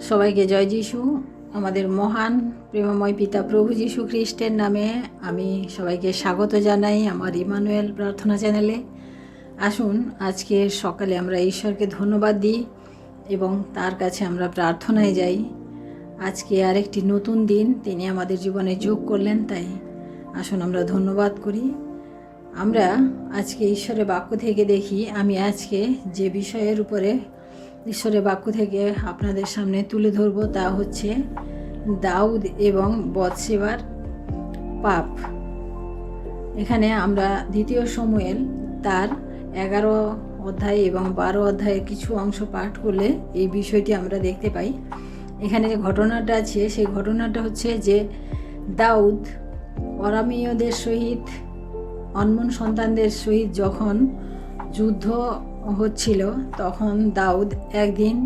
সবাইকে জয় যিশু। আমাদের মহান, প্রেমময় পিতা প্রভু যিশু খ্রিস্টের নামে আমি সবাইকে স্বাগত জানাই আমার ইমানুয়েল প্রার্থনা চ্যানেলে। আসুন, আজকে সকালে আমরা ঈশ্বরকে ধন্যবাদ দিই এবং তার কাছে আমরা প্রার্থনায় যাই। আজকে আরেকটি নতুন দিন, তিনি আমাদের জীবনে যোগ করলেন, তাই আসুন আমরা ধন্যবাদ করি। আমরা আজকে ঈশ্বরের বাক্য থেকে দেখি, আমি আজকে যে বিষয়ের উপরে ঈশ্বরের বাক্য থেকে আপনাদের সামনে তুলে ধরব, তা হচ্ছে দাউদ এবং বৎসেবার পাপ। এখানে আমরা দ্বিতীয় সময়েল তার এগারো অধ্যায় এবং বারো অধ্যায়ের কিছু অংশ পাঠ করলে এই বিষয়টি আমরা দেখতে পাই। এখানে যে ঘটনাটা আছে, সেই ঘটনাটা হচ্ছে যে দাউদ অরামীয়দের সহিত অনমন সন্তানদের সহিত যখন যুদ্ধ হচ্ছিল, তখন দাউদ একদিন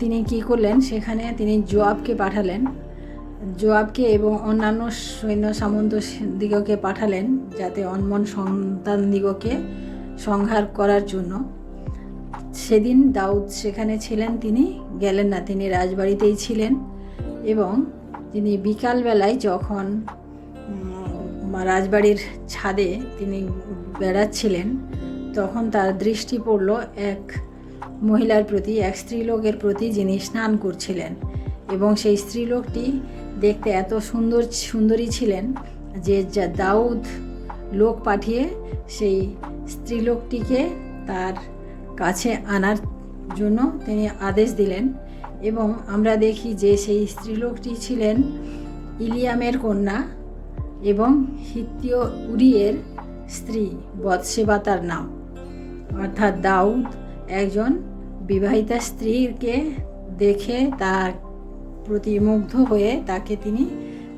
তিনি কি করলেন, সেখানে তিনি জোয়াবকে পাঠালেন। জোয়াবকে এবং অন্যান্য সৈন্য সামন্ত দিগকে পাঠালেন, যাতে অনমন সন্তান দিগকে সংহার করার জন্য। সেদিন দাউদ সেখানে ছিলেন, তিনি গেলেন না, তিনি রাজবাড়িতেই ছিলেন এবং তিনি বিকালবেলায় যখন রাজবাড়ির ছাদে তিনি বেড়াচ্ছিলেন তখন তার দৃষ্টি পড়ল এক মহিলার প্রতি, এক স্ত্রীলোকের প্রতি যিনি স্নান করছিলেন। এবং সেই স্ত্রীলোকটি দেখতে এত সুন্দর, সুন্দরী ছিলেন যে যা দাউদ লোক পাঠিয়ে সেই স্ত্রীলোকটিকে তার কাছে আনার জন্য তিনি আদেশ দিলেন। এবং আমরা দেখি যে সেই স্ত্রীলোকটি ছিলেন ইলিয়ামের কন্যা এবং হিত্তীয় উরিয়ের স্ত্রী, বৎসেবা তার নাম। অর্থাৎ দাউদ একজন বিবাহিতা স্ত্রীকে দেখে তার প্রতি মুগ্ধ হয়ে তাকে তিনি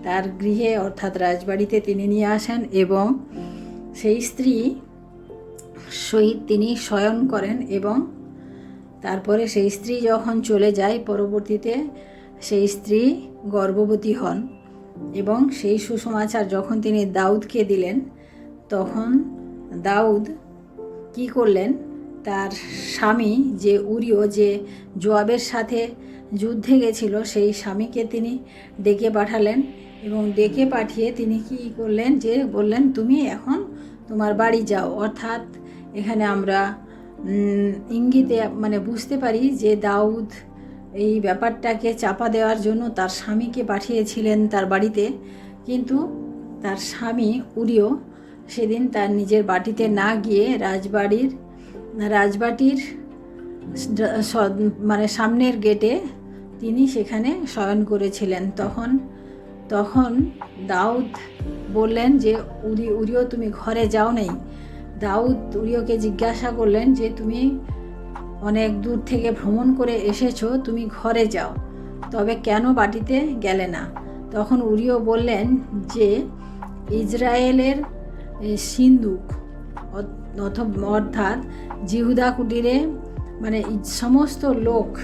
তার গৃহে অর্থাৎ রাজবাড়িতে তিনি নিয়ে আসেন এবং সেই স্ত্রী সহিত তিনি শয়ন করেন এবং তারপরে সেই স্ত্রী যখন চলে যায়, পরবর্তীতে সেই স্ত্রী গর্ভবতী হন এবং সেই সুসমাচার যখন তিনি দাউদকে দিলেন, তখন দাউদ কি করলেন? তার স্বামী যে উরিও যে জোয়াবের সাথে যুদ্ধে গেছিল, সেই স্বামীকে তিনি ডেকে পাঠালেন এবং ডেকে পাঠিয়ে তিনি কি করলেন যে বললেন, তুমি এখন তোমার বাড়ি যাও। অর্থাৎ এখানে আমরা ইঙ্গিতে মানে বুঝতে পারি যে দাউদ এই ব্যাপারটাকে চাপা দেওয়ার জন্য তার স্বামীকে পাঠিয়েছিলেন তার বাড়িতে। কিন্তু তার স্বামী উরিও সেদিন তার নিজের বাটিতে না গিয়ে রাজবাড়ির, রাজবাটির মানে সামনের গেটে তিনি সেখানে শয়ন করেছিলেন। তখন তখন দাউদ বললেন যে, উরি, উরিও তুমি ঘরে যাও নেই। দাউদ উরিওকে জিজ্ঞাসা করলেন যে, তুমি অনেক দূর থেকে ভ্রমণ করে এসেছ, তুমি ঘরে যাও। তবে কেন বাটিতে গেলে না? তখন উরিও বললেন যে ইসরায়েলের অথ- অর্থাৎ জিহুদা কুটিরে মানে সমস্ত লোক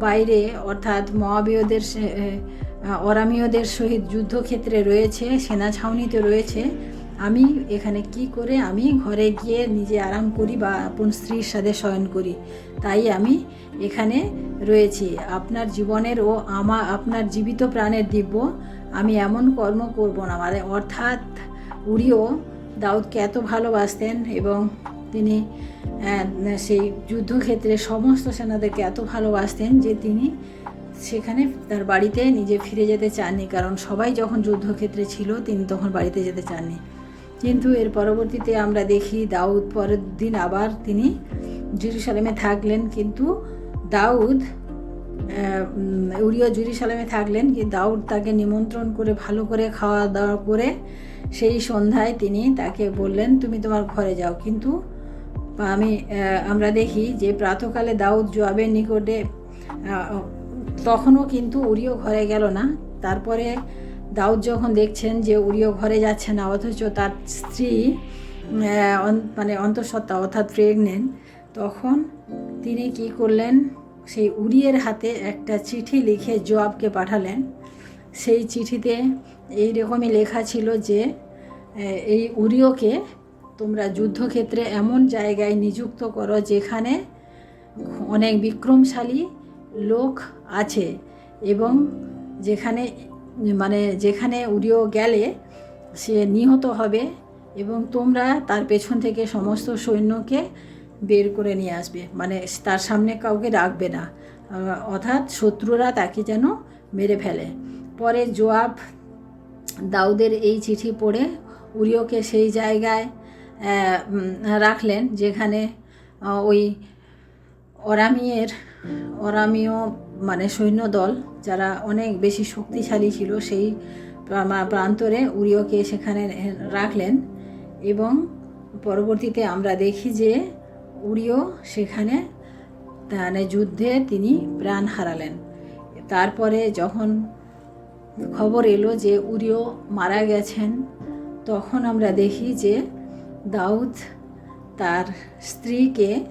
বাইরে, অর্থাৎ মহাবীয়দের অরামীয়দের সহিত যুদ্ধক্ষেত্রে রয়েছে, সেনা ছাউনিতে রয়েছে, আমি এখানে কি করে, আমি ঘরে গিয়ে নিজে আরাম করি বা আপন স্ত্রীর সাথে শয়ন করি? তাই আমি এখানে রয়েছি। আপনার জীবনের ও আমা, আপনার জীবিত প্রাণের দিব্য, আমি এমন কর্ম করব না। মানে অর্থাৎ উরিও দাউদকে এত ভালোবাসতেন এবং তিনি সেই যুদ্ধক্ষেত্রে সমস্ত সেনাদেরকে এত ভালোবাসতেন যে তিনি সেখানে তার বাড়িতে নিজে ফিরে যেতে চাননি। কারণ সবাই যখন যুদ্ধক্ষেত্রে ছিল তিনি তখন বাড়িতে যেতে চাননি। কিন্তু এর পরবর্তীতে আমরা দেখি দাউদ পরের দিন আবার তিনি জেরুসালেমে থাকলেন। কিন্তু দাউদ উম, জেরুসালেমে থাকলেন। কি দাউদ তাকে নিমন্ত্রণ করে ভালো করে খাওয়া দাওয়া করে সেই সন্ধ্যায় তিনি তাকে বললেন, তুমি তোমার ঘরে যাও। কিন্তু আমি আমরা দেখি যে প্রাতকালে দাউদ জোয়াবের নিকটে তখনও কিন্তু উরিও ঘরে গেল না। তারপরে দাউদ যখন দেখছেন যে উরিও ঘরে যাচ্ছে না, অথচ তার স্ত্রী মানে অন্তঃসত্ত্বা অর্থাৎ প্রেগনেন্ট তখন তিনি কি করলেন, সেই উড়িয়ের হাতে একটা চিঠি লিখে জোয়াবকে পাঠালেন। সেই চিঠিতে এই রকমই লেখা ছিল যে এই উরিওকে তোমরা যুদ্ধক্ষেত্রে এমন জায়গায় নিযুক্ত করো যেখানে অনেক বিক্রমশালী লোক আছে এবং যেখানে মানে যেখানে উড়িও গেলে সে নিহত হবে এবং তোমরা তার পেছন থেকে সমস্ত সৈন্যকে বের করে নিয়ে আসবে। মানে তার সামনে কাউকে রাখবে না। অর্থাৎ শত্রুরা তাকে যেন মেরে ফেলে। পরে জোয়াব দাউদের এই চিঠি পড়ে উরিওকে সেই জায়গায় রাখলেন যেখানে ওই অরামিয়ের, অরামীয় মানে সৈন্যদল যারা অনেক বেশি শক্তিশালী ছিল সেই প্রান্তরে উরিওকে সেখানে রাখলেন এবং পরবর্তীতে আমরা দেখি যে উরিও সেখানে মানে যুদ্ধে তিনি প্রাণ হারালেন। তারপরে যখন খবর এলো যে উরিও মারা গেছেন। তখন আমরা দেখি যে দাউদ তার স্ত্রীকে,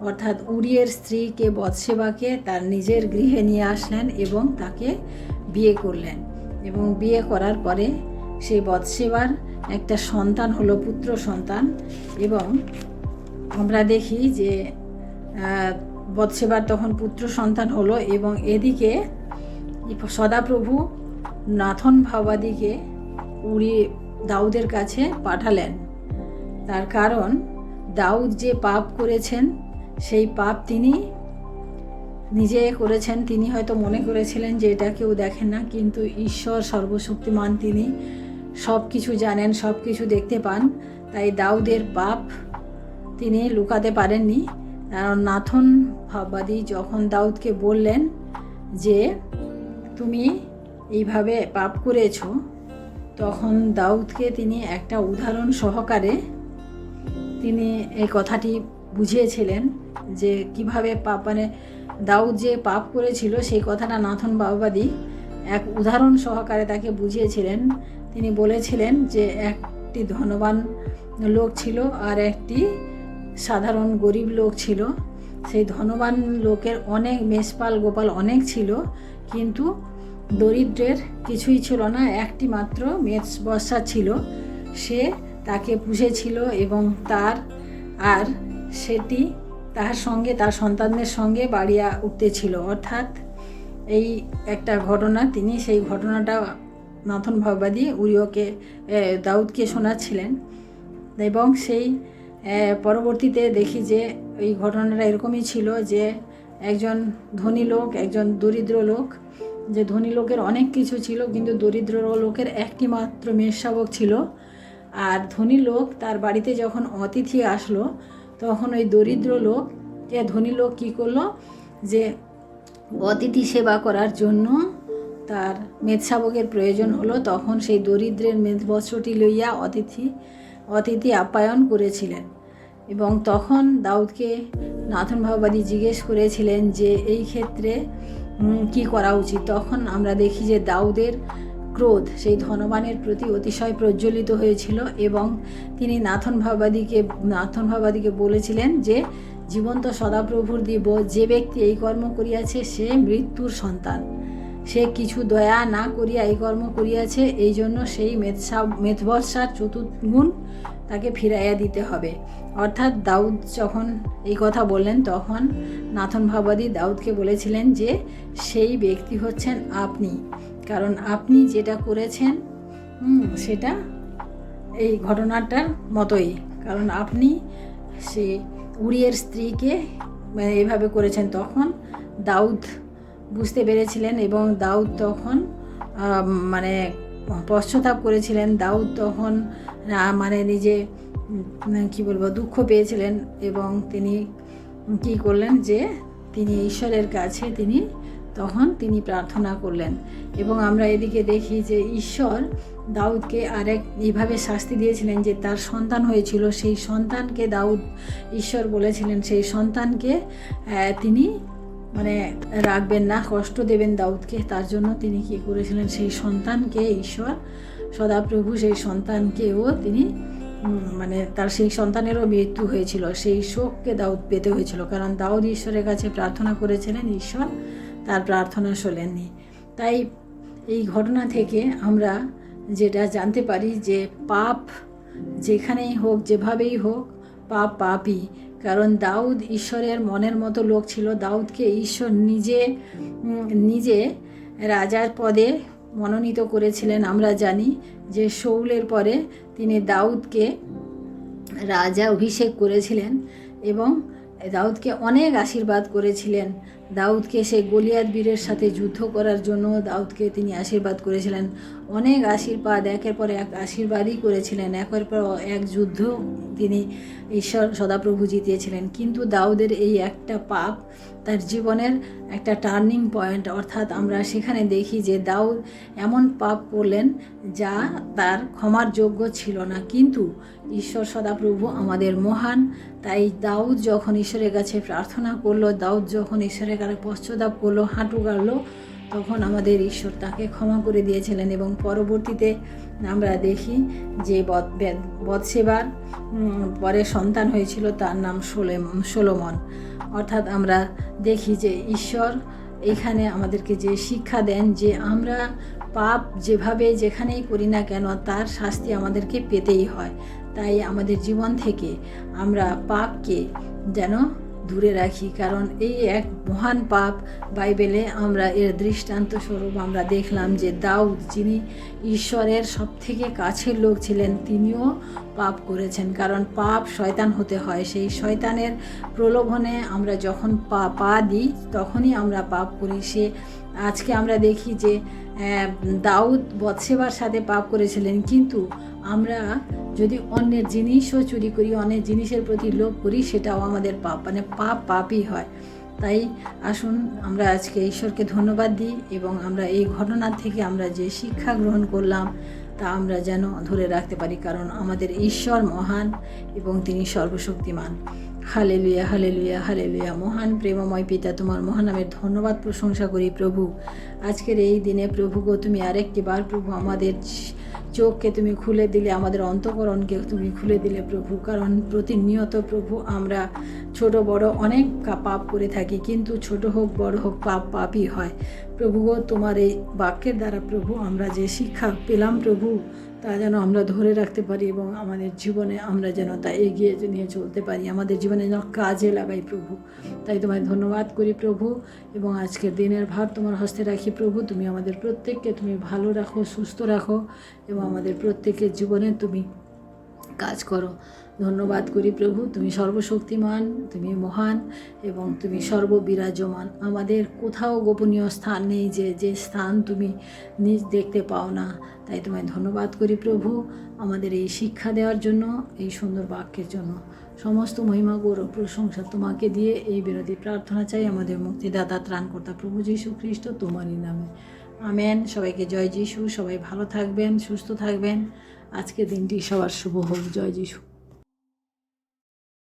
অর্থাৎ উরিয়ের স্ত্রীকে, বৎসেবাকে তার নিজের গৃহে নিয়ে আসলেন এবং তাকে বিয়ে করলেন। এবং বিয়ে করার পরে সেই বৎসেবার একটা সন্তান হলো, পুত্র সন্তান। এবং আমরা দেখি যে বৎসেবার তখন পুত্র সন্তান হলো এবং এদিকে সদাপ্রভু নাথন ভাবাদিকে উড়ি দাউদের কাছে পাঠালেন। তার কারণ, দাউদ যে পাপ করেছেন, সেই পাপ তিনি নিজে করেছেন। তিনি হয়তো মনে করেছিলেন যে এটা কেউ দেখেন না, কিন্তু ঈশ্বর সর্বশক্তিমান তিনি। সব কিছু জানেন সব কিছু দেখতে পান। তাই দাউদের পাপ তিনি লুকাতে পারেননি। কারণ নাথন ভাববাদী যখন দাউদকে বললেন যে, তুমি এইভাবে পাপ করেছ, তখন দাউদকে তিনি একটা উদাহরণ সহকারে তিনি এই কথাটি বুঝিয়েছিলেন যে কীভাবে পাপ মানে দাউদ যে পাপ করেছিল, সেই কথাটা নাথন বাবাদি এক উদাহরণ সহকারে তাকে বুঝিয়েছিলেন। তিনি বলেছিলেন যে একটি ধনবান লোক ছিল আর একটি সাধারণ গরিব লোক ছিল। সেই ধনবান লোকের অনেক মেষপাল গোপাল অনেক ছিল, কিন্তু দরিদ্রের কিছুই ছিল না, একটি মাত্র মেষ বর্ষা ছিল। সে তাকে পুষেছিল এবং তার আর সেটি তার সঙ্গে, তার সন্তানদের সঙ্গে বাড়িয়া উঠতেছিল। অর্থাৎ এই একটা ঘটনা, তিনি সেই ঘটনাটা নাথন ভাববাদী উরিওকে দাউদকে শোনাচ্ছিলেন এবং সেই পরবর্তীতে দেখি যে এই ঘটনাটা এরকমই ছিল যে একজন ধনী লোক, একজন দরিদ্র লোক যে ধনী লোকের অনেক কিছু ছিল, কিন্তু দরিদ্র লোকের একটি মাত্র মেষশাবক ছিল। আর ধনী লোক তার বাড়িতে যখন অতিথি আসলো, তখন ওই দরিদ্র লোক যে ধনী লোক কী করল? যে অতিথি সেবা করার জন্য তার মেধশাবকের প্রয়োজন হলো, তখন সেই দরিদ্রের মেধবস্ত্রটি লইয়া অতিথি অতিথি আপ্যায়ন করেছিলেন। এবং তখন দাউদকে নাথন ভাববাদী জিজ্ঞেস করেছিলেন যে, এই ক্ষেত্রে কি করা উচিত? তখন আমরা দেখি যে দাউদের ক্রোধ সেই ধনবানের প্রতি অতিশয় প্রজ্বলিত হয়েছিল এবং তিনি নাথন ভাবাদিকে নাথন ভাবাদিকে বলেছিলেন যে, জীবন্ত সদাপ্রভুর দিব, যে ব্যক্তি এই কর্ম করিয়াছে সে মৃত্যুর সন্তান। সে কিছু দয়া না করিয়া এই কর্ম করিয়াছে এই জন্য সেই মেধসা মেধবর্ষার চতুর্গুণ তাকে ফিরাইয়া দিতে হবে। অর্থাৎ দাউদ যখন এই কথা বললেন, তখন নাথন ভাবাদী দাউদকে বলেছিলেন যে, সেই ব্যক্তি হচ্ছেন আপনি। কারণ আপনি যেটা করেছেন সেটা এই ঘটনাটার মতোই। কারণ আপনি সে উড়িয়ের স্ত্রীকে মানে এইভাবে করেছেন। তখন দাউদ বুঝতে পেরেছিলেন এবং দাউদ তখন মানে পশ্চাতাপ করেছিলেন। দাউদ তখন মানে নিজে কি বলব, দুঃখ পেয়েছিলেন এবং তিনি কি করলেন যে, তিনি ঈশ্বরের কাছে তিনি তখন তিনি প্রার্থনা করলেন। এবং আমরা এদিকে দেখি যে ঈশ্বর দাউদকে আরেক এইভাবে শাস্তি দিয়েছিলেন যে তার সন্তান হয়েছিল। সেই সন্তানকে দাউদ, ঈশ্বর বলেছিলেন সেই সন্তানকে তিনি মানে রাখবেন না, কষ্ট দেবেন দাউদকে। তার জন্য তিনি কি করেছিলেন? সেই সন্তানকে ঈশ্বর সদাপ্রভু সেই সন্তানকেও তিনি মানে তার সেই সন্তানেরও মৃত্যু হয়েছিল, সেই শোককে দাউদ পেতে হয়েছিল। কারণ দাউদ ঈশ্বরের কাছে প্রার্থনা করেছিলেন, ঈশ্বর, তার প্রার্থনা শোনেননি। তাই এই ঘটনা থেকে আমরা যেটা জানতে পারি যে পাপ যেখানেই হোক, যেভাবেই হোক, পাপ পাপই। কারণ দাউদ ঈশ্বরের মনের মতো লোক ছিল। দাউদকে ঈশ্বর নিজে নিজে রাজার পদে মনোনীত করেছিলেন, আমরা জানি যে শৌলের পরে তিনি দাউদকে রাজা অভিষেক করেছিলেন এবং দাউদকে অনেক আশীর্বাদ করেছিলেন। দাউদকে সে গলিয়াত বীরের সাথে যুদ্ধ করার জন্য দাউদকে তিনি আশীর্বাদ করেছিলেন। অনেক আশীর্বাদ, একের পর এক আশীর্বাদই করেছিলেন। একের পর এক যুদ্ধ তিনি ঈশ্বর সদাপ্রভু জিতিয়েছিলেন। কিন্তু দাউদের এই একটা পাপ তার জীবনের একটা টার্নিং পয়েন্ট। অর্থাৎ আমরা সেখানে দেখি যে দাউদ এমন পাপ করলেন যা তার ক্ষমার যোগ্য ছিল না। কিন্তু ঈশ্বর সদাপ্রভু আমাদের মহান তাই দাউদ যখন ঈশ্বরের কাছে প্রার্থনা করল, দাউদ যখন ঈশ্বরের কাছে পশ্চাতাপ করল, হাঁটু গাড়লো, তখন আমাদের ঈশ্বর তাকে ক্ষমা করে দিয়েছিলেন এবং পরবর্তীতে আমরা দেখি যে বদ বেদ- বৎসেবার পরে সন্তান হয়েছিল তার নাম সোলেম সোলোমন। অর্থাৎ আমরা দেখি যে ঈশ্বর এখানে আমাদেরকে যে শিক্ষা দেন যে আমরা পাপ যেভাবে যেখানেই করি না কেন, তার শাস্তি আমাদেরকে পেতেই হয়। তাই আমাদের জীবন থেকে আমরা পাপকে যেন দূরে রাখি, কারণ এই এক মহান পাপ বাইবেলে আমরা এর দৃষ্টান্ত স্বরূপ আমরা দেখলাম যে দাউদ, যিনি ঈশ্বরের সব থেকে কাছের লোক ছিলেন, তিনিও পাপ করেছেন। কারণ পাপ শয়তান হতে হয়। সেই শয়তানের প্রলোভনে আমরা যখন পা পা দিই, তখনই আমরা পাপ করি। সে আজকে আমরা দেখি যে দাউদ বৎসেবার সাথে পাপ করেছিলেন। কিন্তু আমরা যদি অন্যের জিনিসও চুরি করি, অন্যের জিনিসের প্রতি লোভ করি, সেটাও আমাদের পাপ। মানে পাপ পাপই হয়। তাই আসুন, আমরা আজকে ঈশ্বরকে ধন্যবাদ দিই এবং আমরা এই ঘটনা থেকে আমরা যে শিক্ষা গ্রহণ করলাম, তা আমরা যেন ধরে রাখতে পারি। কারণ আমাদের ঈশ্বর মহান এবং তিনি সর্বশক্তিমান। Hallelujah hallelujah hallelujah. মহান প্রেমময় পিতা, তোমার মহানামের ধন্যবাদ প্রশংসা করি প্রভু। আজকের এই দিনে প্রভু গো, তুমি আরেকটি বার প্রভু আমাদের চোখকে তুমি খুলে দিলে, আমাদের অন্তকরণকে তুমি খুলে দিলে প্রভু। কারণ প্রতিনিয়ত প্রভু আমরা ছোট, বড় অনেক পাপ করে থাকি, কিন্তু ছোট হোক, বড় হোক, পাপ, পাপই হয়। প্রভু গো, তোমার এই বাক্যের দ্বারা প্রভু আমরা যে শিক্ষা পেলাম প্রভু তা যেন আমরা ধরে রাখতে পারি এবং আমাদের জীবনে আমরা যেন তা এগিয়ে নিয়ে চলতে পারি। আমাদের জীবনে যেন কাজে লাগাই প্রভু। তাই তোমায় ধন্যবাদ করি প্রভু এবং আজকের দিনের ভার তোমার হস্তে রাখি প্রভু। তুমি আমাদের প্রত্যেককে তুমি ভালো রাখো, সুস্থ রাখো এবং আমাদের প্রত্যেকের জীবনে তুমি কাজ করো। ধন্যবাদ করি প্রভু। তুমি সর্বশক্তিমান, তুমি মহান এবং তুমি সর্ববিরাজমান। আমাদের কোথাও গোপনীয় স্থান নেই যে যে স্থান তুমি নিজ দেখতে পাও না। তাই তোমায় ধন্যবাদ করি প্রভু আমাদের এই শিক্ষা দেওয়ার জন্য, এই সুন্দর বাক্যের জন্য। সমস্ত মহিমা, গৌরব, প্রশংসা তোমাকে দিয়ে এই বিরতি প্রার্থনা চাই আমাদের মুক্তিদাতা ত্রাণকর্তা প্রভু যীশু খ্রিস্ট তোমারই নামে। আমেন। সবাইকে জয় যিশু। সবাই ভালো থাকবেন, সুস্থ থাকবেন। আজকের দিনটি সবার শুভ হোক। জয় যিশু।